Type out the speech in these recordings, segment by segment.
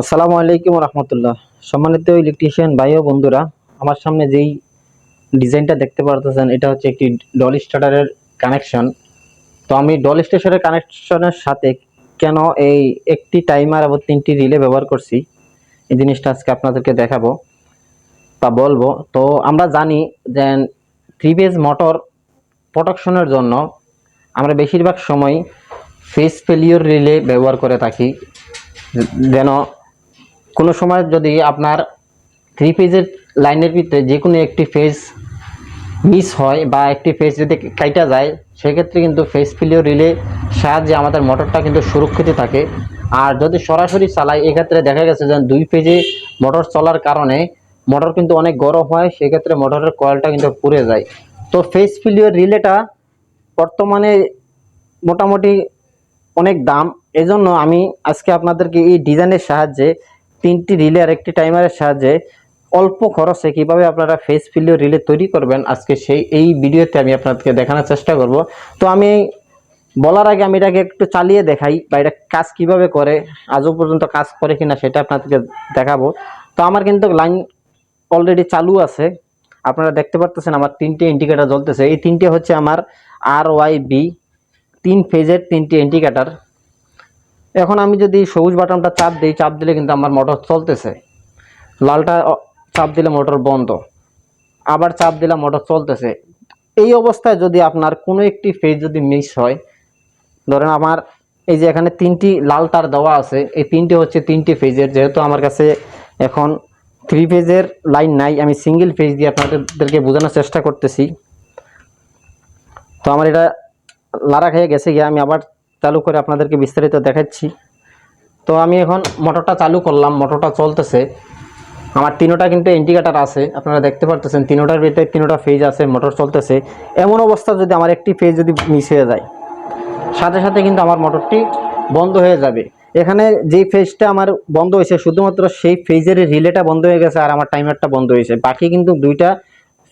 আসসালামু আলাইকুম রহমতুল্লাহ। সম্মানিত ইলেকট্রিশিয়ান ভাই ও বন্ধুরা, আমার সামনে যেই ডিজাইনটা দেখতে পারতেছেন, এটা হচ্ছে একটি ডল স্টার্টারের কানেকশন তো আমি ডল স্টেশনের কানেকশনের সাথে কেন এই একটি টাইমার এবং তিনটি রিলে ব্যবহার করছি, এই জিনিসটা আজকে আপনাদেরকে দেখাবো তা বলব। তো আমরা জানি যে থ্রি ফেজ মোটর প্রোটেকশনের জন্য আমরা বেশিরভাগ সময় ফেস ফেলিওর রিলে ব্যবহার করে থাকি, যেন কোনো সময় যদি আপনার থ্রি ফেজের লাইনের ভিতরে যে কোনো একটি ফেজ মিস হয় বা একটি ফেজ যদি কাইটা যায়, সেক্ষেত্রে কিন্তু ফেস ফিলিও রিলে সাহায্যে আমাদের মোটরটা কিন্তু সুরক্ষিত থাকে। আর যদি সরাসরি চালাই এক্ষেত্রে দেখা গেছে যে দুই ফেজে মোটর চলার কারণে মোটর কিন্তু অনেক গরম হয়, সেক্ষেত্রে মোটরের কয়েলটা কিন্তু পুড়ে যায়। তো ফেস ফিলিওর রিলেটা বর্তমানে মোটামুটি অনেক দাম। এজন্য আমি আজকে আপনাদেরকে এই ডিজাইনের সাহায্যে তিনটি রিলে আর একটি টাইমারের সাহায্যে অল্প খরচে কীভাবে আপনারা ফেস ফিলিও রিলে তৈরি করবেন, আজকে সেই, এই ভিডিওতে আমি আপনাদেরকে দেখানোর চেষ্টা করব। তো আমি বলার আগে আমি এটাকে একটু চালিয়ে দেখাই বা এটা কাজ কীভাবে করে, আজও পর্যন্ত কাজ করে কিনা সেটা আপনাদেরকে দেখাবো। তো আমার কিন্তু লাইন অলরেডি চালু আছে। আপনারা দেখতে পারতেছেন আমার তিনটে ইন্ডিকেটার জ্বলতেছে। এই তিনটে হচ্ছে আমার আর ওয়াই বি তিন ফেজের তিনটি ইন্ডিকেটার এখন আমি যদি সবুজ বাটনটা চাপ দিই, চাপ দিলে কিন্তু আমার মোটর চলতেছে। লালটা চাপ দিলে মোটর বন্ধ। আবার চাপ দিলে মোটর চলতেছে। এই অবস্থায় যদি আপনার কোনো একটি ফেজ যদি মিস হয়, ধরেন আমার এই যে এখানে তিনটি লাল তার দেওয়া আছে, এই তিনটি হচ্ছে তিনটি ফেজের। যেহেতু আমার কাছে এখন থ্রি ফেজের লাইন নাই, আমি সিঙ্গেল ফেজ দিয়ে আপনাদেরকে বোঝানোর চেষ্টা করতেছি। তো আমার এটা লারা খেয়ে গেছে গিয়ে, আমি আবার চালু করে আপনাদেরকে বিস্তারিত দেখাচ্ছি। তো আমি এখন মোটরটা চালু করলাম, মোটরটা চলতেছে। আমার তিনোটা কিন্তু ইন্ডিকেটার আছে, আপনারা দেখতে পারতেছেন, তিনোটার ভিতরে তিনোটা ফেজ আছে, মোটর চলতেছে। এমন অবস্থা যদি আমার একটি ফেজ যদি মিস হয়ে যায়, সাথে সাথে কিন্তু আমার মোটরটি বন্ধ হয়ে যাবে। এখানে যেই ফেজটা আমার বন্ধ হয়েছে, শুধুমাত্র সেই ফেজের রিলেটা বন্ধ হয়ে গেছে আর আমার টাইমারটা বন্ধ হয়েছে। বাকি কিন্তু দুইটা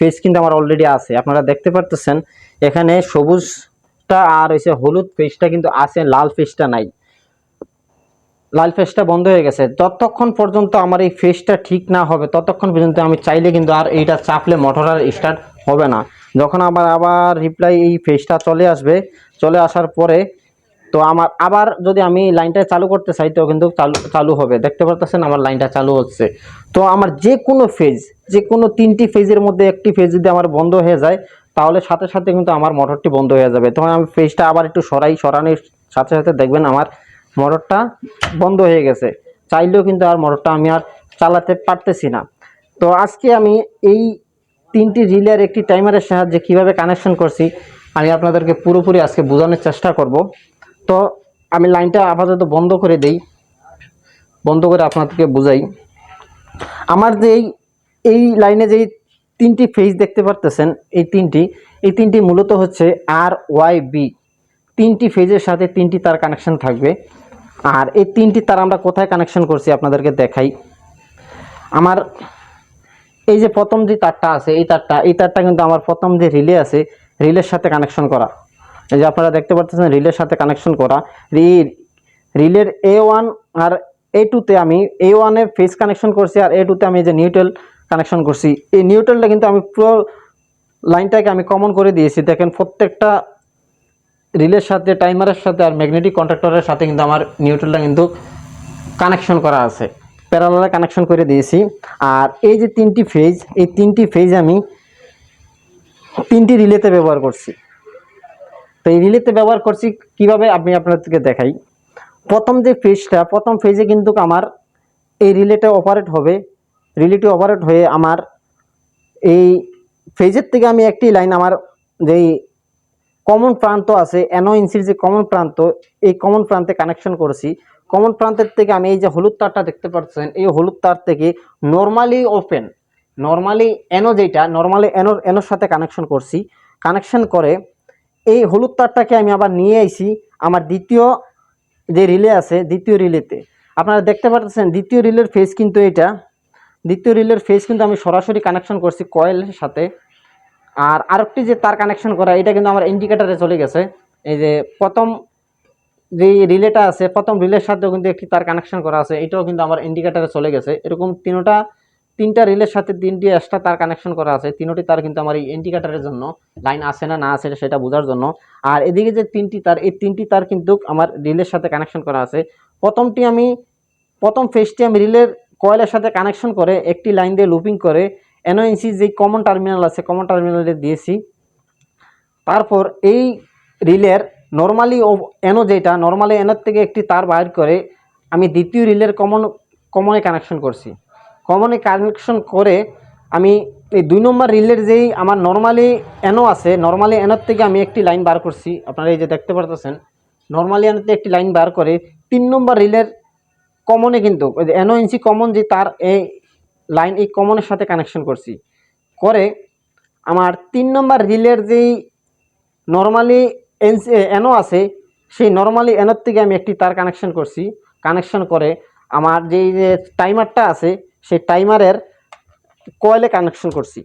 ফেজ কিন্তু আমার অলরেডি আছে। আপনারা দেখতে পারতেছেন, এখানে সবুজটা আর হয়েছে হলুদ ফেজটা কিন্তু আছে, লাল ফেজটা নাই। লাল ফেসটা বন্ধ হয়ে গেছে। যতক্ষণ পর্যন্ত আমার এই ফেসটা ঠিক না হবে, ততক্ষণ পর্যন্ত আমি চাইলে কিন্তু আর এইটা চাপলে মোটর আর স্টার্ট হবে না। যখন আবার আবার রিপ্লাই এই ফেসটা চলে আসবে, চলে আসার পরে তো আমার আবার যদি আমি লাইনটা চালু করতে চাই, তো কিন্তু চালু চালু হবে। দেখতে পারতেছেন আমার লাইনটা চালু হচ্ছে। তো আমার যে কোনো ফেজ যে কোনো তিনটি ফেজের মধ্যে একটি ফেজ যদি আমার বন্ধ হয়ে যায় তাহলে সাথে সাথে কিন্তু আমার মোটরটি বন্ধ হয়ে যাবে। তখন আমি ফেজটা আবার একটু সরাই, সরানোর সাথে সাথে দেখবেন আমার মোটরটা বন্ধ হয়ে গেছে। চাইলেও কিন্তু আর মোটরটা আমি আর চালাতে পারতেছি না। তো আজকে আমি এই তিনটি রিলে আর একটি টাইমারের সাহায্যে কীভাবে কানেকশন করছি, আমি আপনাদেরকে পুরোপুরি আজকে বোঝানোর চেষ্টা করব। তো আমি লাইনটা আপাতত বন্ধ করে দেই। বন্ধ করে আপনাদেরকে বুঝাই। আমার যে এই লাইনে যেই তিনটি ফেজ দেখতে পারতেছেন, এই তিনটি। এই তিনটি মূলত হচ্ছে আর ওয়াই বি তিনটি ফেজের সাথে তিনটি তার কানেকশন থাকবে। আর এই তিনটি তার আমরা কোথায় কানেকশন করছি আপনাদেরকে দেখাই। আমার এই যে প্রথম যে তারটা আছে, এই তারটা এই তারটা কিন্তু আমার প্রথম যে রিলে আছে, রিলের সাথে কানেকশন করা। এই যে আপনারা দেখতে পাচ্ছেন রিলের সাথে কানেকশন করা। রিলের এ ওয়ান আর এ টুতে আমি এ ওয়ানে ফেজ কানেকশন করছি আর এ টুতে আমি যে নিউট্রাল কানেকশন করছি। এই নিউট্রালটা কিন্তু আমি পুরো লাইনটাকে আমি কমন করে দিয়েছি। দেখেন প্রত্যেকটা রিলের সাথে টাইমারের সাথে আর ম্যাগনেটিক কন্ট্রাক্টরের সাথে কিন্তু আমার নিউট্রালটা কিন্তু কানেকশন করা আছে। প্যারালালে কানেকশন করে দিয়েছি। আর এই যে তিনটি ফেজ এই তিনটি ফেজ আমি তিনটি রিলেতে ব্যবহার করছি। তো এই রিলেতে ব্যবহার করছি কীভাবে আমি আপনাদেরকে দেখাই। প্রথম যে ফেজটা প্রথম ফেজে কিন্তু আমার এই রিলেটা অপারেট হবে রিলেটি অপারেট হয়ে আমার এই ফেজের থেকে আমি একটি লাইন আমার যেই কমন প্রান্ত আছে ইঞ্চির যে কমন প্রান্ত, এই কমন প্রান্তে কানেকশন করেছি। কমন প্রান্তের থেকে আমি এই যে হলুদ তারটা দেখতে পাচ্ছেন, এই হলুদ তার থেকে নর্মালি ওপেন নর্মালি এনো যেটা নর্মালি এনোর এনোর সাথে কানেকশন করছি। কানেকশন করে এই হলুদ তারটাকে আমি আবার নিয়ে আইছি আমার দ্বিতীয় যে রিলে আছে, দ্বিতীয় রিলেতে আপনারা দেখতে পাচ্ছেন, দ্বিতীয় রিলের ফেজ কিন্তু এটা দ্বিতীয় রিলের ফেজ কিন্তু আমি সরাসরি কানেকশন করছি কয়েলের সাথে। আর আরেকটি যে তার কানেকশন করা, এটা কিন্তু আমার ইন্ডিকেটারে চলে গেছে। এই যে প্রথম যে রিলেটা আছে, প্রথম রিলের সাথেও কিন্তু একটি তার কানেকশন করা আছে, এটাও কিন্তু আমার ইন্ডিকেটারে চলে গেছে। এরকম তিনোটা, তিনটা রিলের সাথে তিনটি এক্সট্রা তার কানেকশন করা আছে, তিনটি তার কিন্তু আমার এই ইন্ডিকেটারের জন্য লাইন আছে না না আছে সেটা বোঝার জন্য। আর এদিকে যে তিনটি তার, এই তিনটি তার কিন্তু আমার রিলের সাথে কানেকশন করা আছে। প্রথমটি আমি, প্রথম ফেজটি আমি রিলের কয়েলের সাথে কানেকশন করে একটি লাইন দিয়ে লুপিং করে এনওএনসি যে কমন টার্মিনাল আছে কমন টার্মিনালে দিয়েছি। তারপর এই রিলের নর্মালি এনো যেটা নর্মালি এনোর থেকে একটি তার বাইর করে আমি দ্বিতীয় রিলের কমন কমনে কানেকশন করছি। কমনে কানেকশন করে আমি এই দুই নম্বর রিলের যেই আমার নর্মালি এনো আছে নর্মালি এনোর থেকে আমি একটি লাইন বার করছি। আপনারা এই যে দেখতে পারতেছেন নর্মালি এনোতে একটি লাইন বার করে তিন নম্বর রিলের কমনে কিন্তু এনো ইঞ্চি কমন যে তার এই লাইন এই কমনের সাথে কানেকশন করছি। করে আমার তিন নম্বর রিলের যেই নর্মালি এনসি এনও আছে, সেই নর্মালি এনোর থেকে আমি একটি তার কানেকশন করছি। কানেকশন করে আমার যেই যে টাইমারটা আছে, সেই টাইমারের কয়েলে কানেকশন করছি।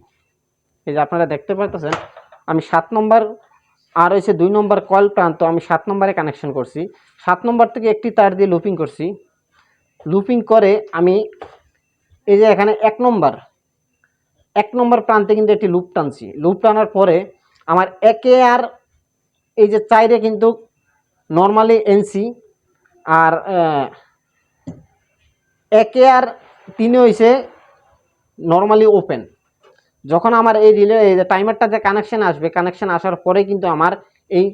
এই যে আপনারা দেখতে পাচ্ছেন আমি সাত নম্বর, আর হয়েছে দুই নম্বর কয়েল প্রান্ত আমি সাত নম্বরে কানেকশন করছি। সাত নম্বর থেকে একটি তার দিয়ে লুপিং করছি। লুপিং করে আমি এই যে এখানে এক নম্বর এক নম্বর প্রান্তে কিন্তু একটি লুপ টানছি। লুপ টানার পরে আমার একে আর এই যে চাইরে কিন্তু নর্মালি এনসি আর একে আর তিনে হয়েছে নর্মালি ওপেন যখন আমার এই রিলে এই যে টাইমারটা যে কানেকশন আসবে কানেকশন আসার পরে কিন্তু আমার এই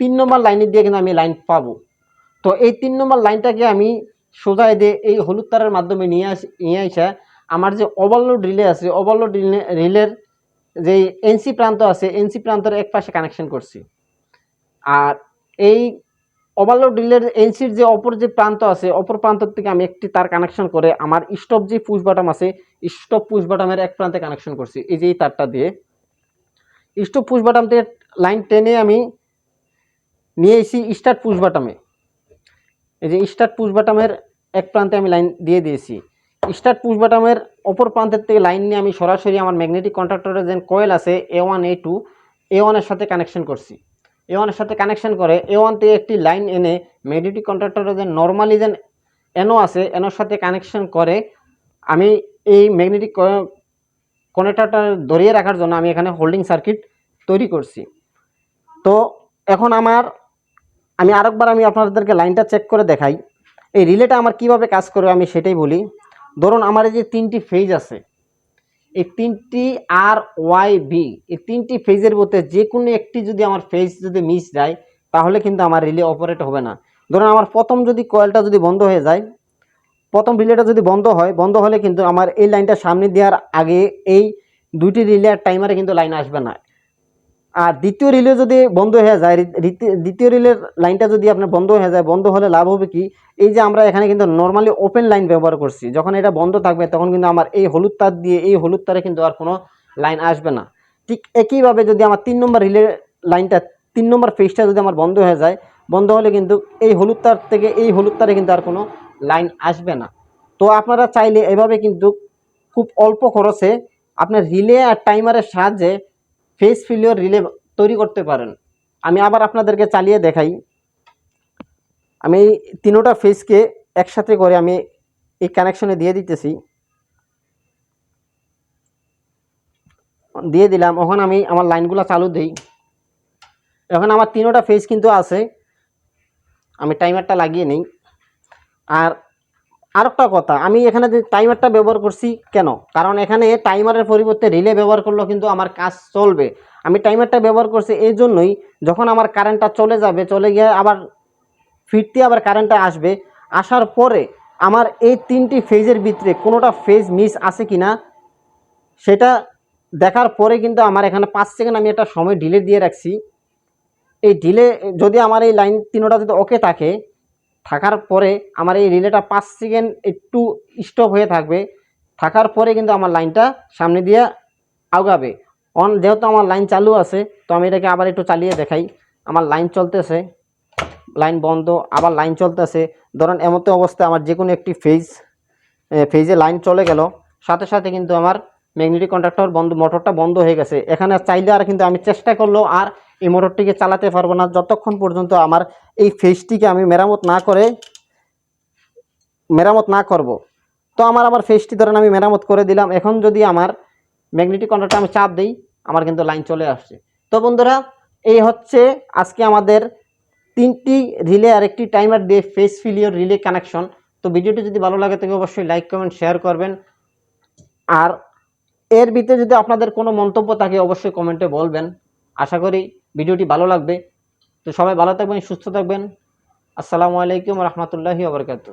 তিন নম্বর লাইনের দিয়ে কিন্তু আমি লাইন পাবো। তো এই তিন নম্বর লাইনটাকে আমি সোজা দিয়ে এই হলুদ তারের মাধ্যমে নিয়ে আসি, নিয়ে আসা আমার যে ওভারলোড রিলে আছে ওভারলোড রিলে রিলের যে এনসি প্রান্ত আছে এনসি প্রান্তের এক পাশে কানেকশন করছি। আর এই ওভারলোড রিলের এনসির যে অপর যে প্রান্ত আছে, অপর প্রান্ত থেকে আমি একটি তার কানেকশন করে আমার স্টপ যে পুশ বাটাম আছে স্টপ পুশ বাটামের এক প্রান্তে কানেকশন করছি, এই যে এই তারটা দিয়ে। স্টপ পুশ বাটাম থেকে লাইন টেনে আমি নিয়ে এসি স্টার্ট পুশ বাটামে এই যে স্টার্ট পুশ বাটামের এক প্রান্তে আমি লাইন দিয়ে দিয়েছি। স্টার্ট পুশ বাটামের অপর প্রান্তের থেকে লাইন নিয়ে আমি সরাসরি আমার ম্যাগনেটিক কন্ট্রাক্টরের যে কয়েল আছে এ ওয়ান এ টু এ ওয়ানের সাথে কানেকশন করছি। এ ওয়ানের সাথে কানেকশন করে এ ওয়ান থেকে একটি লাইন এনে ম্যাগনেটিক কন্ট্রাক্টরের যে নর্মালি যে এনো আছে এনোর সাথে কানেকশন করে, আমি এই ম্যাগনেটিক কানেক্টরটা ধরিয়ে রাখার জন্য আমি এখানে হোল্ডিং সার্কিট তৈরি করছি। তো এখন আমার আমি আরেকবার আমি আপনাদেরকে লাইনটা চেক করে দেখাই। এই রিলেটা আমার কীভাবে কাজ করবে আমি সেটাই বলি। ধরুন আমার এই যে তিনটি ফেজ আছে, এই তিনটি আর ওয়াই বি এই তিনটি ফেজের মধ্যে যে কোনো একটি যদি আমার ফেজ যদি মিস যায়, তাহলে কিন্তু আমার রিলে অপারেট হবে না। ধরুন আমার প্রথম যদি কয়েলটা যদি বন্ধ হয়ে যায়, প্রথম রিলেটা যদি বন্ধ হয়, বন্ধ হলে কিন্তু আমার এই লাইনটা সামনে দেওয়ার আগে এই দুইটি রিলে আর টাইমারে কিন্তু লাইন আসবে না। আর দ্বিতীয় রিলে যদি বন্ধ হয়ে যায় দ্বিতীয় রিলের লাইনটা যদি আপনার বন্ধ হয়ে যায়, বন্ধ হলে লাভ হবে কি? এই যে আমরা এখানে কিন্তু নর্মালি ওপেন লাইন ব্যবহার করছি। যখন এটা বন্ধ থাকবে, তখন কিন্তু আমার এই হলুদ তার দিয়ে, এই হলুদ তারে কিন্তু আর কোনো লাইন আসবে না। ঠিক একইভাবে যদি আমার তিন নম্বর রিলে লাইনটা, তিন নম্বর ফেজটা যদি আমার বন্ধ হয়ে যায়, বন্ধ হলে কিন্তু এই হলুদ তার থেকে, এই হলুদ তারে কিন্তু আর কোনো লাইন আসবে না। তো আপনারা চাইলে এভাবে কিন্তু খুব অল্প খরচে আপনার রিলে আর টাইমারের সাহায্যে ফেস ফিলিওর রিলে তৈরি করতে পারেন। আমি আবার আপনাদেরকে চালিয়ে দেখাই। আমি তিনোটা ফেসকে একসাথে করে আমি এই কানেকশনে দিয়ে দিতেছি। দিয়ে দিলাম। ওখানে আমি আমার লাইনগুলো চালু দিই। এখন আমার তিনোটা ফেস কিন্তু আছে। আমি টাইমারটা লাগিয়ে নিই। আর আরেকটা কথা, আমি এখানে যে টাইমারটা ব্যবহার করছি কেন? কারণ এখানে টাইমারের পরিবর্তে রিলে ব্যবহার করলেও কিন্তু আমার কাজ চলবে। আমি টাইমারটা ব্যবহার করছি এই জন্যই যখন আমার কারেন্টটা চলে যাবে, চলে গিয়ে আবার ফিরতে আবার কারেন্টটা আসবে, আসার পরে আমার এই তিনটি ফেজের ভিতরে কোনোটা ফেজ মিস আছে কি না সেটা দেখার পরে কিন্তু আমার এখানে পাঁচ সেকেন্ড আমি একটা সময় ডিলে দিয়ে রাখছি। এই ডিলে যদি আমার এই লাইন তিনোটা যদি ওকে থাকে থাকার পরে আমার এই রিলেটা পাঁচ সেকেন্ড একটু স্টপ হয়ে থাকবে। থাকার পরে কিন্তু আমার লাইনটা সামনে দিয়ে আগাবে। অন যেহেতু আমার লাইন চালু আছে, তো আমি এটাকে আবার একটু চালিয়ে দেখাই। আমার লাইন চলতেছে লাইন বন্ধ, আবার লাইন চলতেছে। ধরেন, এমতো অবস্থায় আমার যে কোনো একটি ফেজ ফেজে লাইন চলে গেল। সাথে সাথে কিন্তু আমার ম্যাগনেটিক কন্ট্রাক্টর বন্ধ মোটরটা বন্ধ হয়ে গেছে। এখানে চাইলে আর কিন্তু আমি চেষ্টা করলেও আর এই মোটরটিকে চালাতে পারব না। যতক্ষণ পর্যন্ত আমার এই ফেসটিকে আমি মেরামত না করে, মেরামত না করব। তো আমার আবার ফেসটি ধরেন আমি মেরামত করে দিলাম। এখন যদি আমার ম্যাগনেটিক কন্ট্রোলটা আমি চাপ দিই, আমার কিন্তু লাইন চলে আসছে। তো বন্ধুরা, এই হচ্ছে আজকে আমাদের তিনটি রিলে আর একটি টাইমার দিয়ে ফেস ফিলিয়র রিলে কানেকশন তো ভিডিওটি যদি ভালো লাগে, তাহলে অবশ্যই লাইক কমেন্ট শেয়ার করবেন। আর এর ভিতরে যদি আপনাদের কোনো মন্তব্য থাকে, অবশ্যই কমেন্টে বলবেন। আশা করি ভিডিওটি ভালো লাগবে। তো সবাই ভালো থাকবেন, সুস্থ থাকবেন। আসসালামু আলাইকুম রহমতুল্লাহি ওবরকাতু